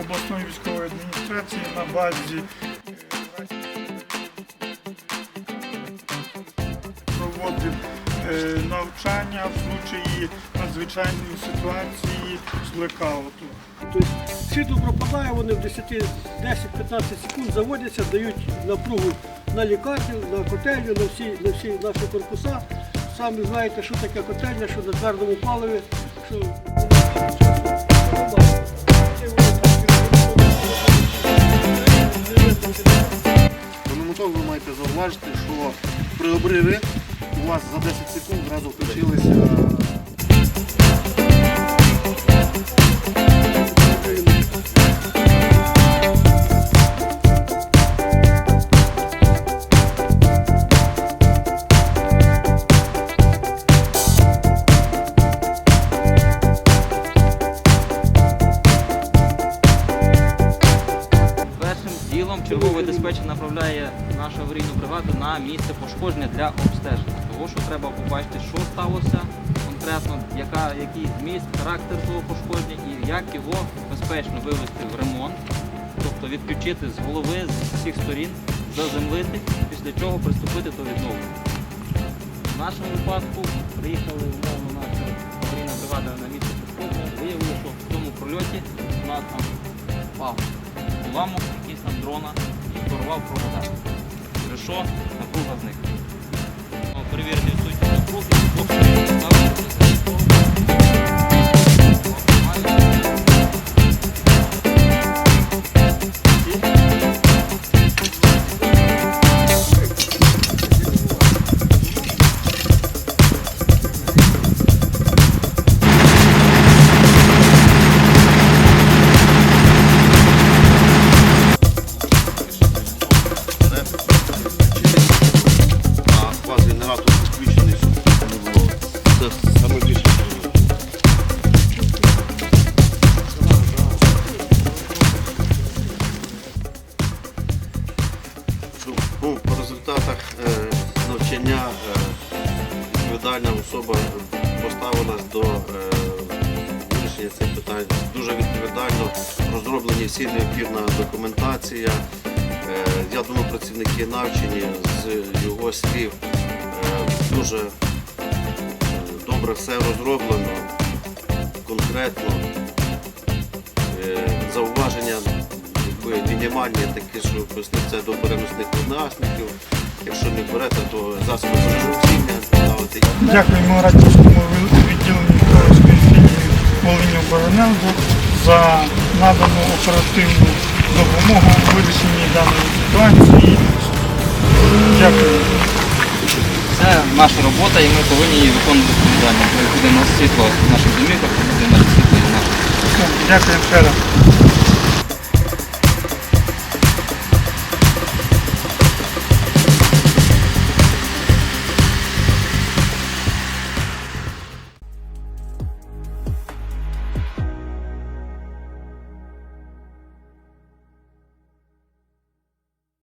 обласної військової адміністрації на базі проводив е, навчання в случаї надзвичайної ситуації з блекауту. Тобто світло пропадає, вони в 10 10-15 секунд заводяться, дають напругу на лікарню, на котельню, на всі, на всі наші корпуса. Самі знаєте, що таке котельня, що на твердому паливі, що маєте зауважити, що при обриві у вас за 10 секунд одразу включилися Ділом черговий диспетчер направляє нашу аварійну бригаду на місце пошкодження для обстеження. Тому що треба побачити, що сталося конкретно, яка, який зміст, характер того пошкодження і як його безпечно вивести в ремонт, тобто відключити з голови з всіх сторін, заземлити, після чого приступити до відновлення. В нашому випадку приїхали умовно наша аварійна бригада на місце пошкодження, виявили, що в цьому прольоті у нас там впав уламок якийсь там дрона і порвав провода. Що напруга зникла. Особа поставилась до е, вирішення цих питань. Дуже відповідально розроблені всі необхідна документація. Е, Я думаю, працівники навчені з його слів е, дуже добре все розроблено, конкретно. Зауваження мінімальні, такі, що це до переносних власників. Якщо не берете, то засоби. Дякуємо Радівському відділенню Миколаївської філії Волині Обороненко за надану оперативну допомогу у вирішенні даної ситуації. Дякую. Це наша робота і ми повинні її виконувати відповідально. Ми будемо світло в наших домівках, будемо світло наших Дякую раз.